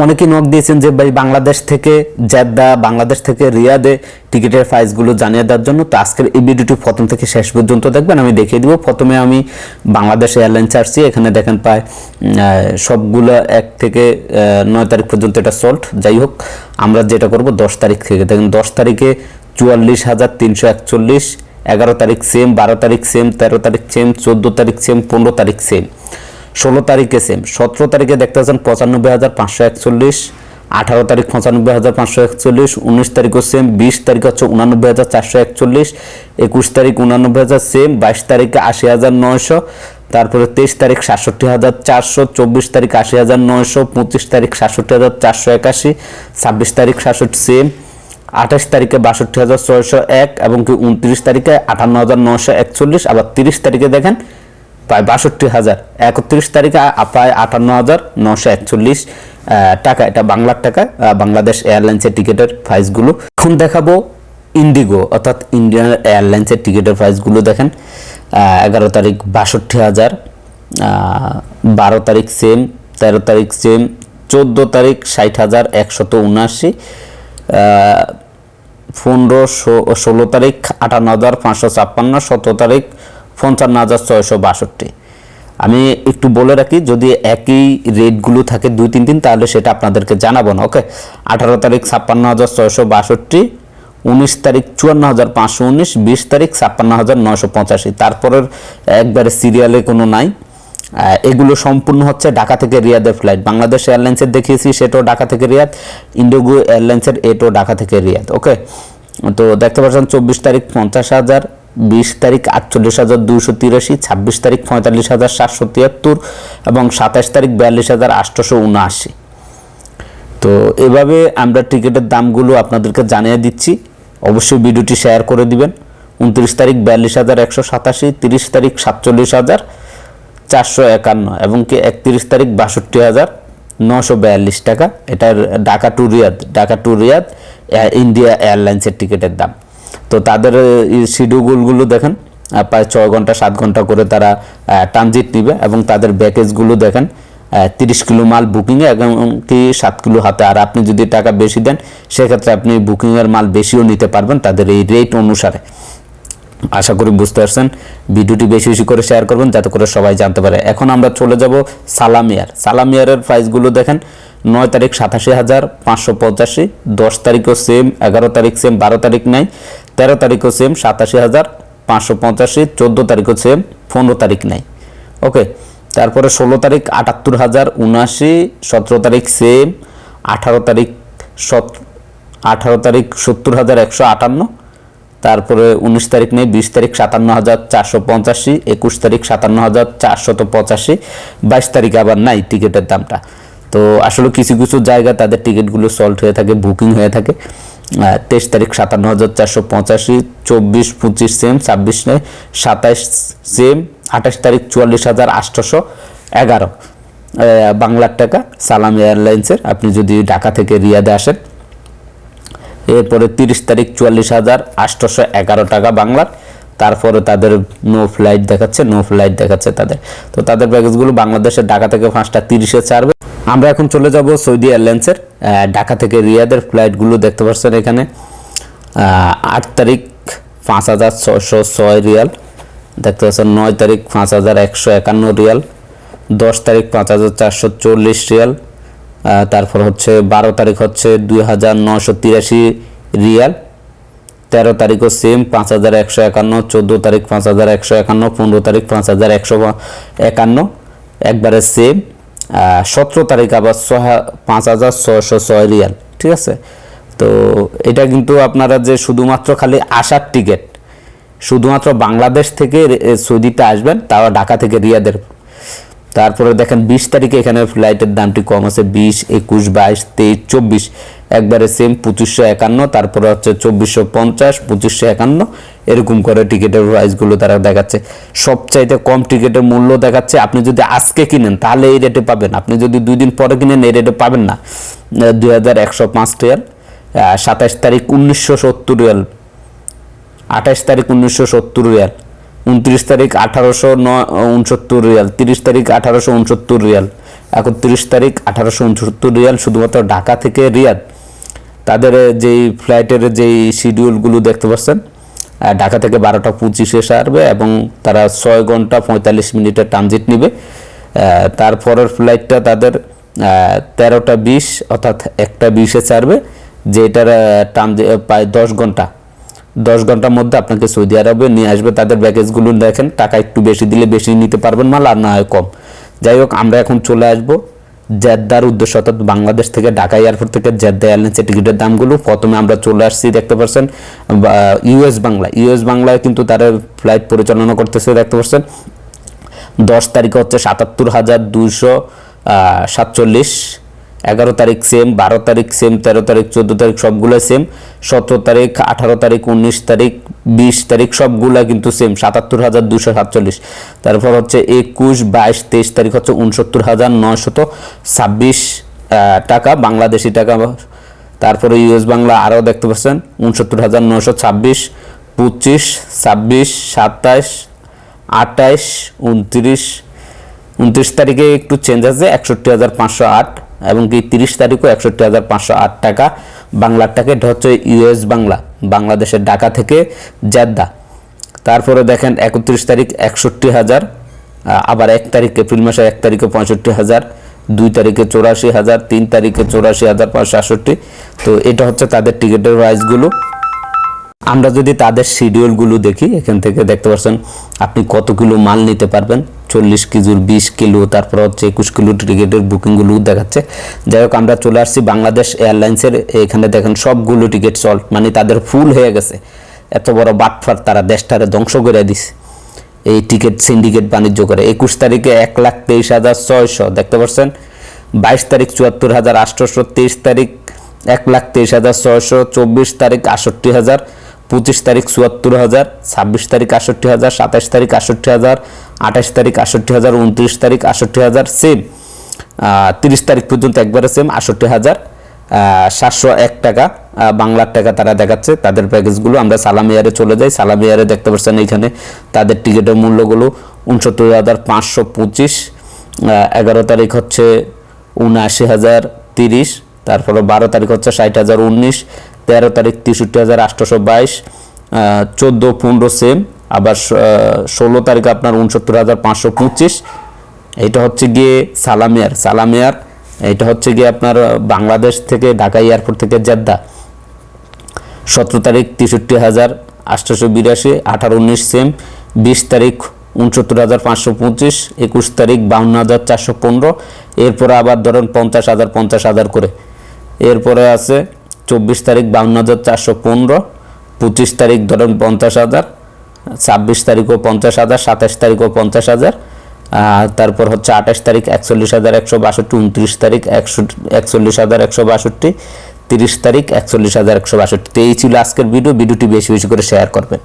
অনেকে নক দিয়েছেন যে ভাই বাংলাদেশ থেকে জেদ্দা, বাংলাদেশ থেকে রিয়াদে টিকিটের প্রাইসগুলো জানিয়ে দেওয়ার জন্য তো আজকের এই ভিডিওটি প্রথম থেকে শেষ পর্যন্ত দেখবেন, আমি দেখিয়ে দিব। প্রথমে আমি বাংলাদেশ এয়ারলাইন্স আসছি এখানে দেখেন প্রায় সবগুলো এক থেকে নয় তারিখ পর্যন্ত এটা সল্ট যাই হোক, আমরা যেটা করব, দশ তারিখ থেকে, দেখেন দশ তারিখে চুয়াল্লিশ হাজার তিনশো একচল্লিশ, এগারো তারিখ সেম বারো তারিখ সেম তেরো তারিখ সেম চোদ্দ তারিখ সেম পনেরো তারিখ সেম ষোলো তারিখে সেম সতেরো তারিখে দেখতে পাচ্ছেন পঁচানব্বই হাজার পাঁচশো একচল্লিশ, আঠারো তারিখ পঁচানব্বই হাজার পাঁচশো একচল্লিশ, উনিশ তারিখও সেম বিশ তারিখ হচ্ছে উনানব্বই হাজার চারশো একচল্লিশ, একুশ তারিখ উনানব্বই হাজার সেম বাইশ তারিখে আশি হাজার নয়শো, তারপরে তেইশ তারিখ সাতষট্টি হাজার চারশো, চব্বিশ তারিখ আশি হাজার নয়শো, পঁচিশ তারিখ সাতষট্টি হাজার চারশো একাশি, ছাব্বিশ তারিখ সাতষট্টি সেম আঠাশ তারিখে বাষট্টি হাজার ছয়শো এক এবং কি উনত্রিশ তারিখে আটান্ন হাজার নশো একচল্লিশ, আবার তিরিশ তারিখে দেখেন প্রায় বাষট্টি হাজার। একত্রিশ তারিখে প্রায় আটান্ন হাজার নশো একচল্লিশ টাকা, এটা বাংলার টাকা বাংলাদেশ এয়ারলাইন্সের টিকিটের প্রাইসগুলো এখন দেখাবো ইন্ডিগো অর্থাৎ ইন্ডিয়ান এয়ারলাইন্সের টিকিটের প্রাইসগুলো দেখেন। এগারো তারিখ বাষট্টি হাজার বারো তারিখ সেম তেরো তারিখ সেম চোদ্দ তারিখ ষাট হাজার, একশত উনআশি পনেরো ষোলো তারিখ আটান্ন হাজার পাঁচশো ছাপ্পান্ন, সতেরো তারিখ পঞ্চান্ন হাজার ছয়শো বাষট্টি। আমি একটু বলে রাখি, যদি একই রেটগুলো থাকে দুই, তিন দিন তাহলে সেটা আপনাদেরকে জানাব না, ওকে? আঠারো তারিখ ছাপ্পান্ন হাজার ছয়শো বাষট্টি, উনিশ তারিখ চুয়ান্ন হাজার পাঁচশো উনিশ, বিশ তারিখ ছাপ্পান্ন হাজার নয়শো পঁচাশি। তারপরের একবারে সিরিয়ালে কোনো নাই। এগুলো সম্পূর্ণ হচ্ছে ঢাকা থেকে রিয়াদের ফ্লাইট বাংলাদেশ এয়ারলাইন্সের দেখিয়েছি, সেটাও ঢাকা থেকে রিয়াদ। ইন্ডিগো এয়ারলাইন্সের এটাও ঢাকা থেকে রিয়াদ, ওকে? তো দেখতে পাচ্ছেন, চব্বিশ তারিখ পঞ্চাশ হাজার বিশ তারিখ আটচল্লিশ হাজার দুইশো তিরাশি, ছাব্বিশ তারিখ পঁয়তাল্লিশ হাজার সাতশো তিয়াত্তর এবং সাতাশ তারিখ বিয়াল্লিশ হাজার আটশোশো উনআশি। তো এভাবে আমরা টিকিটের দামগুলো আপনাদেরকে জানিয়ে দিচ্ছি। অবশ্যই ভিডিওটি শেয়ার করে দিবেন। উনত্রিশ তারিখ বিয়াল্লিশ হাজার একশো সাতাশি, তিরিশ তারিখ সাতচল্লিশ হাজার চারশো একান্ন এবং কি একত্রিশ তারিখ বাষট্টি হাজার নশো বিয়াল্লিশ টাকা। এটার Dhaka to Riyadh, Dhaka to Riyadh India এয়ারলাইন্সের টিকিটের দাম। তো তাদের শিডিউলগুলো দেখেন প্রায় ছয় ঘণ্টা, সাত ঘণ্টা করে তারা ট্রানজিট নিবে এবং তাদের প্যাকেজগুলো দেখেন তিরিশ কিলো মাল বুকিংয়ে এবং কি সাত কিলো হাতে। আর আপনি যদি টাকা বেশি দেন, সেক্ষেত্রে আপনি বুকিংয়ের মাল বেশিও নিতে পারবেন তাদের এই রেট অনুসারে। আশা করি বুঝতে পারছেন। ভিডিওটি বেশি বেশি করে শেয়ার করবেন যাতে করে সবাই জানতে পারে। এখন আমরা চলে যাব সালামিয়ার সালামিয়ারের প্রাইসগুলো দেখেন, নয় তারিখ সাতাশি হাজার পাঁচশো পঁচাশি, দশ তারিখও সেম এগারো তারিখ সেম বারো তারিখ নাই। তেরো তারিখও সেম সাতাশি হাজার পাঁচশো পঁচাশি, চোদ্দ তারিখও সেম পনেরো তারিখ নাই। ওকে তারপরে ষোলো তারিখ আটাত্তর হাজার উনআশি, সতেরো তারিখ সেম আঠারো তারিখ সত, আঠারো তারিখ সত্তর হাজার একশো আটান্ন, তারপরে উনিশ তারিখ নেই, বিশ তারিখ সাতান্ন হাজার চারশো পঞ্চাশি একুশ তারিখ সাতান্ন হাজার চারশত পঁচাশি, বাইশ তারিখ আবার নাই টিকিটের দামটা। তো আসলে কিছু কিছু জায়গা তাদের টিকিটগুলো সল্ট হয়ে থাকে বুকিং হয়ে থাকে। তেইশ তারিখ সাতান্ন হাজার চারশো পঁচাশি, চব্বিশ, পঁচিশ সেম ছাব্বিশ নেই সাতাইশ সেম আঠাশ তারিখ চুয়াল্লিশ হাজার আটশোশো এগারো। বাংলার টাকা সালাম এয়ারলাইন্সের, আপনি যদি ঢাকা থেকে রিয়াদে আসেন। এরপরে তিরিশ তারিখ চুয়াল্লিশ হাজার আটশোশো এগারো টাকা বাংলার। তারপরে তাদের নো ফ্লাইট দেখাচ্ছে নো ফ্লাইট দেখাচ্ছে তাদের। তো তাদের প্যাকেজগুলো বাংলাদেশের ঢাকা থেকে পাঁচটা তিরিশে ছাড়বে। আমরা এখন চলে যাব সৌদি এয়ারলাইন্সের ঢাকা থেকে রিয়াদের ফ্লাইটগুলো দেখতে পাচ্ছেন এখানে। আট তারিখ পাঁচ হাজার ছশো ছয় রিয়াল, দেখতে পাচ্ছেন নয় তারিখ পাঁচ হাজার একশো একান্ন রিয়াল, দশ তারিখ পাঁচ হাজার চারশো চল্লিশ রিয়াল তারপর হচ্ছে বারো তারিখ হচ্ছে দুই হাজার নশো তিরাশি রিয়াল, তেরো তারিখও সেম পাঁচ হাজার একশো একান্ন, চোদ্দ তারিখ পাঁচ হাজার একশো একান্ন, পনেরো তারিখ পাঁচ হাজার একশো একান্ন, একবারে সেম। সতেরো তারিখ আবার ছয় পাঁচ হাজার ছশো ছয় রিয়াল, ঠিক আছে? তো এটা কিন্তু আপনারা যে শুধুমাত্র খালি আসার টিকিট শুধুমাত্র বাংলাদেশ থেকে সৌদিতে আসবেন, তাও ঢাকা থেকে রিয়াদের তারপরে দেখেন বিশ তারিখে এখানে ফ্লাইটের দামটি কম আছে, বিশ, একুশ, বাইশ, তেইশ, চব্বিশ। একবারে সেম পঁচিশশো একান্ন, তারপরে হচ্ছে চব্বিশশো পঞ্চাশ, পঁচিশশো একান্ন। এরকম করে টিকিটের প্রাইসগুলো তারা দেখাচ্ছে। সবচাইতে কম টিকিটের মূল্য দেখাচ্ছে, আপনি যদি আজকে কিনেন, তাহলে এই রেটে পাবেন। আপনি যদি দুই দিন পরে কিনেন, এই রেটে পাবেন না। দুই হাজার একশো পাঁচ রিয়াল সাতাশ তারিখ উনিশশো সত্তর রিয়াল আঠাশ তারিখ উনিশশো সত্তর রিয়াল। উনত্রিশ তারিখ আঠারোশো ন উনসত্তর রিয়াল। তিরিশ তারিখ আঠারোশো উনসত্তর রিয়াল। একত্রিশ তারিখ আঠারোশো উনসত্তর রিয়াল, শুধুমাত্র ঢাকা থেকে রিয়াদ। তাদের যেই ফ্লাইটের যেই শিডিউলগুলো দেখতে পাচ্ছেন ঢাকা থেকে বারোটা পঁচিশে সারবে এবং তারা ছয় ঘণ্টা পঁয়তাল্লিশ মিনিটের ট্রানজিট নেবে। তারপরের ফ্লাইটটা তাদের তেরোটা বিশ, অর্থাৎ একটা বিশে ছাড়বে, যেটার ট্রানজি প্রায় দশ ঘণ্টা। দশ ঘণ্টার মধ্যে আপনাকে সৌদি আরবে নিয়ে আসবে, তাদের ব্যাগেজগুলো দেখেন, টাকা একটু বেশি দিলে বেশি নিতে পারবেন মাল, আর না হয় কম। যাই হোক, আমরা এখন চলে আসব জেদ্দার উদ্দেশ্য, অর্থাৎ বাংলাদেশ থেকে ঢাকা এয়ারপোর্ট থেকে জেদ্দা এয়ারলাইন্সের টিকিটের দামগুলো। প্রথমে আমরা চলে আসছি, দেখতে পাচ্ছেন ইউএস বাংলা। ইউএস বাংলায় কিন্তু তারা ফ্লাইট পরিচালনা করতেছে, দেখতে পাচ্ছেন দশ তারিখে হচ্ছে সাতাত্তর হাজার দুশো সাতচল্লিশ। এগারো তারিখ সেম বারো তারিখ সেম তেরো তারিখ, চোদ্দ তারিখ সবগুলো সেম সতেরো তারিখ, আঠারো তারিখ, উনিশ তারিখ, বিশ তারিখ সবগুলা কিন্তু সেম সাতাত্তর হাজার দুশো সাতচল্লিশ। তারপর হচ্ছে একুশ, বাইশ, তেইশ তারিখ হচ্ছে উনসত্তর হাজার নয়শত ছাব্বিশ টাকা, বাংলাদেশি টাকা। তারপরে ইউএস বাংলা আরও দেখতে পাচ্ছেন, উনসত্তর হাজার নয়শো ছাব্বিশ, পঁচিশ, ছাব্বিশ সাতাশ আটাইশ উনত্রিশ উনত্রিশ তারিখে একটু চেঞ্জ আছে, একষট্টি হাজার পাঁচশো আট। এবং কি তিরিশ তারিখও একষট্টি হাজার পাঁচশো আট টাকা। বাংলার টাকা এটা হচ্ছে ইউএস বাংলা, বাংলাদেশের ঢাকা থেকে জেদ্দা। তারপরে দেখেন একত্রিশ তারিখ একষট্টি হাজার আবার এক তারিখ এপ্রিল মাসের এক তারিখে পঁয়ষট্টি হাজার, দুই তারিখে চৌরাশি হাজার, তিন তারিখে চৌরাশি হাজার, পাঁচশো আটষট্টি। তো এটা হচ্ছে তাদের টিকিটের প্রাইসগুলো। আমরা যদি তাদের শিডিউলগুলো দেখি, এখান থেকে দেখতে পাচ্ছেন আপনি কত কিলো মাল নিতে পারবেন। চল্লিশ কেজির বিশ কিলো, তারপর হচ্ছে একুশ কিলো টিকিটের বুকিংগুলো দেখাচ্ছে। যাই হোক, আমরা চলে আসছি বাংলাদেশ এয়ারলাইন্সের, এখানে দেখেন সবগুলো টিকিট সল্ট মানে তাদের ফুল হয়ে গেছে। এত বড় বাটফার তারা দেশটারে ধ্বংস করে দিছে। এই টিকিট সিন্ডিকেট বাণিজ্য করে। একুশ তারিখে এক লাখ তেইশ হাজার ছয়শো, দেখতে পাচ্ছেন? বাইশ তারিখ চুয়াত্তর হাজার আটশোশো তেইশ তারিখ, এক লাখ তেইশ হাজার ছয়শো চব্বিশ তারিখ আষট্টি হাজার, পঁচিশ তারিখ চুয়াত্তর হাজার, ছাব্বিশ তারিখ আষট্টি হাজার, সাতাশ তারিখ আষট্টি হাজার আঠাশ তারিখ আষট্টি হাজার, উনত্রিশ তারিখ আষট্টি হাজার সেম তিরিশ তারিখ পর্যন্ত একবারে সেম আষট্টি হাজার সাতশো এক টাকা বাংলার টাকা তারা দেখাচ্ছে। তাদের প্যাকেজগুলো আমরা সালাম এয়ারে চলে যাই। সালাম এয়ারে দেখতে পাচ্ছেন এইখানে তাদের টিকিটের মূল্যগুলো উনসত্তর হাজার পাঁচশো পঁচিশ এগারো তারিখ হচ্ছে উনআশি হাজার তিরিশ, তারপরে বারো তারিখ হচ্ছে ষাট হাজার উনিশ, তেরো তারিখ তেষট্টি হাজার আটশোশো বাইশ চোদ্দ, পনেরো সেম আবার ষোলো তারিখ আপনার উনসত্তর হাজার পাঁচশো পঁচিশ। এটা হচ্ছে গিয়ে সালামিয়ার সালামিয়ার এটা হচ্ছে গিয়ে আপনার বাংলাদেশ থেকে ঢাকা এয়ারপোর্ট থেকে জেদ্দা। সতেরো তারিখ তেষট্টি হাজার আটশোশো বিরাশি, আঠারো উনিশ সেম। বিশ তারিখ উনসত্তর হাজার পাঁচশো পঁচিশ, একুশ তারিখ বাউন্ন হাজার চারশো পনেরো। এরপরে আবার ধরেন পঞ্চাশ হাজার পঞ্চাশ হাজার করে। এরপরে আছে চব্বিশ তারিখ বাউন্ন হাজার চারশো পনেরো। পঁচিশ তারিখ ধরেন পঞ্চাশ হাজার। ছাব্বিশ তারিখও পঞ্চাশ হাজার, সাতাশ তারিখও পঞ্চাশ হাজার তারপর হচ্ছে আঠাশ তারিখ একচল্লিশ হাজার একশো বাষট্টি, উনত্রিশ তারিখ একশো, একচল্লিশ হাজার একশো বাষট্টি, তিরিশ তারিখ একচল্লিশ হাজার একশো বাষট্টি। তো এই ছিল আজকের ভিডিও ভিডিওটি বেশি বেশি করে শেয়ার করবেন।